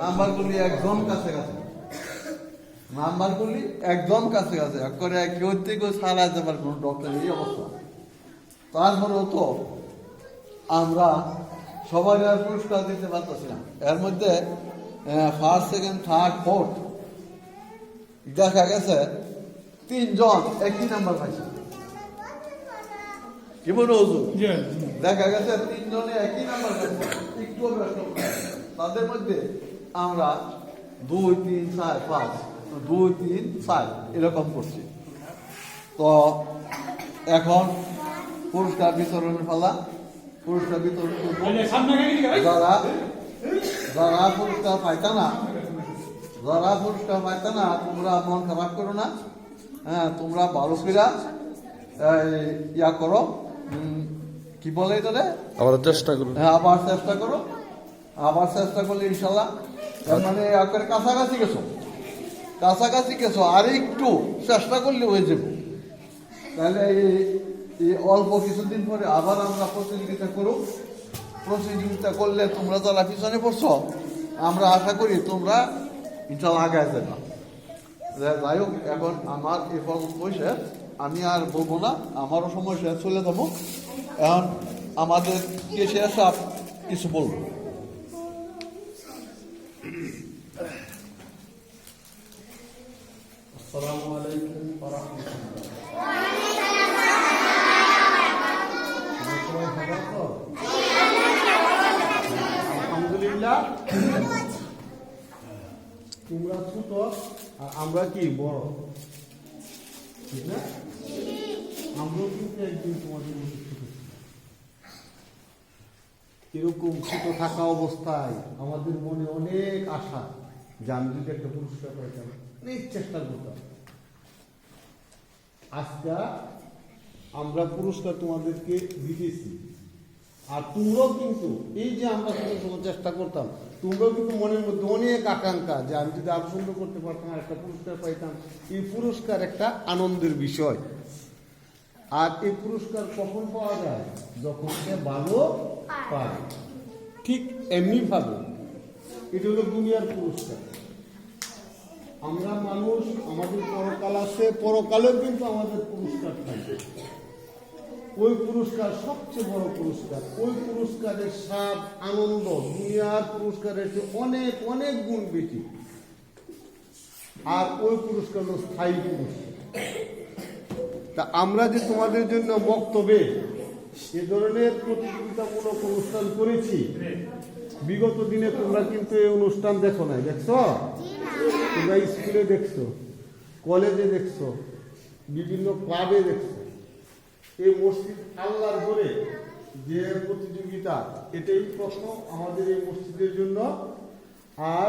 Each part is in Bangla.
নাম্বারগুলি একদম কাছে কাছে। নাম্বারগুলি একদম কাছে কাছে। করে কেউ থেকে কেউ ছাড়া যাবার কোনো ডক্টর এই অবস্থা। তারপরেও তো আমরা সবাই আর পুরস্কার দিতে পারতেছি না। এর মধ্যে ফার্স্ট সেকেন্ড থার্ড ফোর্থ দেখা গেছে তিনজন একই নাম্বার পাইছে। কি বলব দেখা গেছে তিনজনে একই নাম্বার পাইছে। তাদের মধ্যে আমরা দুই তিন চার পাঁচ দুই তিন চার এরকম করছি। তো এখন পুরস্কার বিতরণের পালা পুরস্কার বিতরণ যারা যারা পুরস্কার পাইতা না যারা পুরস্কার পাইতা না তোমরা মন খারাপ করো না। হ্যাঁ তোমরা ভালো ফিরা ইয়া করো। কি বলে এটা রে? আমরা চেষ্টা করুন হ্যাঁ আবার চেষ্টা করো। আবার চেষ্টা করলে ইনশাল্লাহ তার মানে একের কাছাকাছি গেছো। কাছাকাছি গেছো, আর একটু চেষ্টা করলে হয়ে যাবে। তাহলে এই- অল্প কিছুদিন পরে আবার আমরা প্রতিযোগিতা করব প্রতিযোগিতা করলে তোমরা যারা পিছনে পড়ছো, আমরা আশা করি তোমরা ইনশাল্লাহ আগায় যাবে। যাই হোক, এখন আমার এই বসে আমি আর বলব না, আমারও সময় শেষ, চলে যাব। এখন আমাদের কেসে সাপ কিছু বলব। আলহামদুলিল্লাহ তোমরা ছোট আর আমরা কি বড়? ঠিক না? আমরাও কিন্তু একদিন তোমাদের ছোট এরকম ছোট থাকা অবস্থায় আমাদের মনে অনেক আশা। যে আমি যদি একটা পুরস্কার পাইতাম। চেষ্টা করতাম। আজকে আমরা পুরস্কার তোমাদেরকে দিতেছি। আর তোমরাও কিন্তু, এই যে আমরা ছোট চেষ্টা করতাম, তোমরাও কিন্তু মনের মধ্যে অনেক আকাঙ্ক্ষা যে আমি যদি আরও করতে পারতাম, আর একটা পুরস্কার পাইতাম। এই পুরস্কার একটা আনন্দের বিষয়। আর এই পুরস্কার কখন পাওয়া যায়? যখন সে ভালো পায়। ঠিক এমনি ভাবে এটা হলো দুনিয়ার পুরস্কার। আমরা মানুষ, আমাদের পরকাল আছে, পরকালেও কিন্তু আমাদের পুরস্কার থাকে ওই পুরস্কার সবচেয়ে বড় পুরস্কার, ওই পুরস্কারের স্বাদ, আনন্দ, দুনিয়ার পুরস্কারের অনেক অনেক গুণ বেশি। আর ওই পুরস্কার হলো স্থায়ী পুরস্কার তা আমরা যে তোমাদের জন্য বক্তব্যে এ ধরনের প্রতিযোগিতামূলক অনুষ্ঠান করেছি, বিগত দিনে তোমরা কিন্তু এই অনুষ্ঠান দেখো নাই, দেখছ? তোমরা স্কুলে দেখছ, কলেজে দেখছ, বিভিন্ন ক্লাবে দেখছ। এই মসজিদ আল্লাহর করে যে প্রতিযোগিতা, এটাই প্রথম আমাদের এই মসজিদের জন্য। আর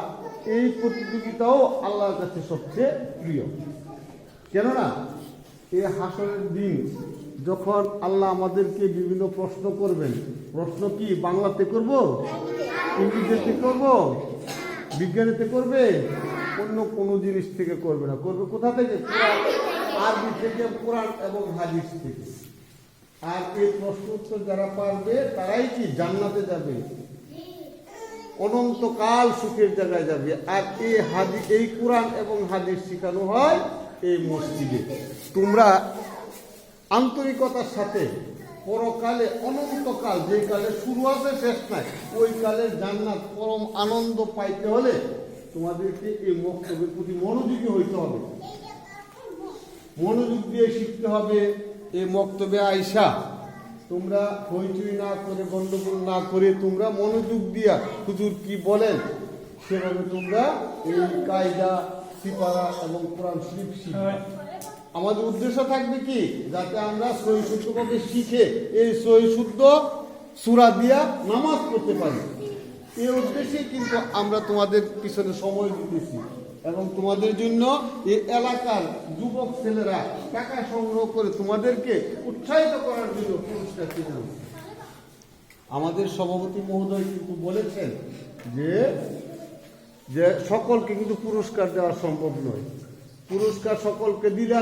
এই প্রতিযোগিতাও আল্লাহর কাছে সবচেয়ে প্রিয়। কেননা এই হাসরের দিন যখন আল্লাহ আমাদেরকে বিভিন্ন প্রশ্ন করবেন, প্রশ্ন কি বাংলাতে করব, ইংরেজিতে করব, বিজ্ঞানীতে করবে অন্য কোনো জিনিস থেকে করবে না। করবে কোথা থেকে? আরবি থেকে, কোরআন এবং হাদিস থেকে। আর এই প্রশ্ন উত্তর যারা পারবে, তারাই কি জান্নাতে যাবে? অনন্তকাল সুখের জায়গায় যাবে। আর এই হাদি, এই কোরআন এবং হাদিস শেখানো হয় এই মসজিদে। তোমরা আন্তরিকতার সাথে পরকালে, অনন্তকাল যে কালে শুরু আছে, শেষ নাই, ওই কালের জান্নাত পরম আনন্দ পাইতে হলে তোমাদেরকে এই বক্তব্যের প্রতি মনোযোগী হইতে হবে। মনোযোগ দিয়ে শিখতে হবে এই মক্তবে আইসা তোমরা হইচই না করে গন্ডগোল না করে তোমরা মনোযোগ দিয়া হুজুর কি বলেন? সেভাবে তোমরা এই কায়দা সিপারা এবং কোরআন শরীফ শিখবে। আমাদের উদ্দেশ্য থাকবে কি? যাতে আমরা সহি শুদ্ধভাবে শিখে এই সহি শুদ্ধ সুরা দিয়া নামাজ পড়তে পারি। এই উদ্দেশ্যে কিন্তু আমরা তোমাদের পিছনে সময় দিতেছি এবং তোমাদের জন্য এই এলাকার যুবক ছেলেরা টাকা সংগ্রহ করে তোমাদেরকে উৎসাহিত করার জন্য পুরস্কার কিনে আমাদের সভাপতি মহোদয় কিন্তু বলেছেন যে যে সকলকে কিন্তু পুরস্কার দেওয়া সম্ভব নয়। পুরস্কার সকলকে দিলে